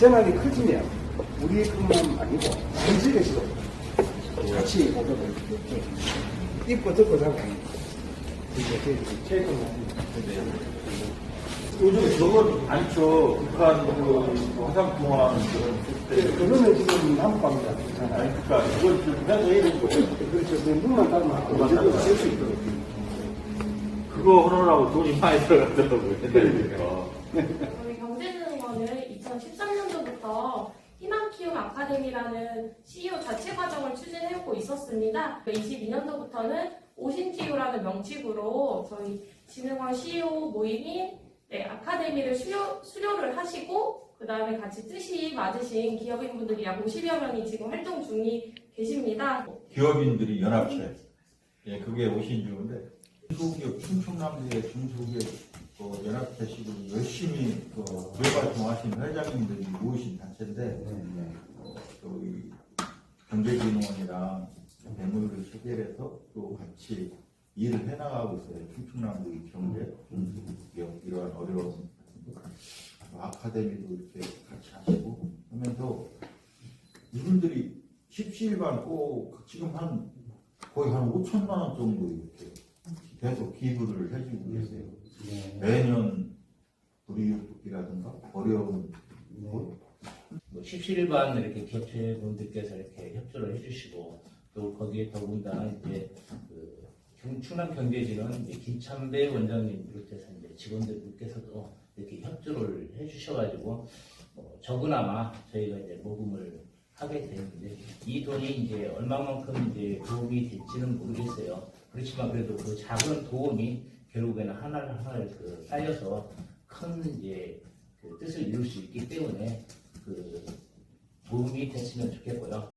전환이 커지면 우리 것만 아니고 전 지역에서도 같이 이렇게 입고 듣고 체육관 요즘 저건 많죠. 북한 그 화상통화 그런 그거는 지금 남북합니다. 아니 그러니까 이걸 좀 해야 되는 거예요. 그렇죠. 그 눈만 따면 언제든 쓸수 있도록. 그거 하느라고 돈이 많이 들어갔더라고요. 옛날에. 저희 경제진흥원은 2013년도부터 아카데미라는 CEO 자체 과정을 추진해오고 있었습니다. 22년도부터는 오신티유라는 명칭으로 저희 진흥원 CEO 모임인 네, 아카데미를 수료, 수료를 하시고 그 다음에 같이 뜻이 맞으신 기업인분들이 약 50여 명이 지금 활동 중이 계십니다. 기업인들이 연합체. 예, 그게 오신주인데 중소기업 충청남도의 중소기업 그 연합체식으로 열심히 그 외발통하신 회장님들이 모이신 단체 어, 저희 경제진흥원이랑 대물을 체결해서 또 같이 일을 해나가고 있어요. 충청남도 경제 중소기업 이러한 어려움 아카데미도 이렇게 같이 하시고 하면서 이분들이 십시일반 꼭 지금 한 거의 한 5천만 원 정도 이렇게 계속 기부를 해주고 계세요. 매년 불이웃돕기라든가 어려운 뭐 17반 이렇게 기업체분들께서 이렇게 협조를 해주시고 또 거기에 더군다나 이제 그 경- 충남 이제 김찬배 원장님 비롯해서 이제 직원들께서도 이렇게 협조를 해주셔가지고 어, 적으나마 저희가 이제 모금을 하게 되는데 이 돈이 이제 얼마만큼 이제 도움이 될지는 모르겠어요. 그렇지만 그래도 그 작은 도움이 결국에는 하나를 하나를 그 쌓여서 큰 이제 그 뜻을 이룰 수 있기 때문에 그 도움이 됐으면 좋겠고요.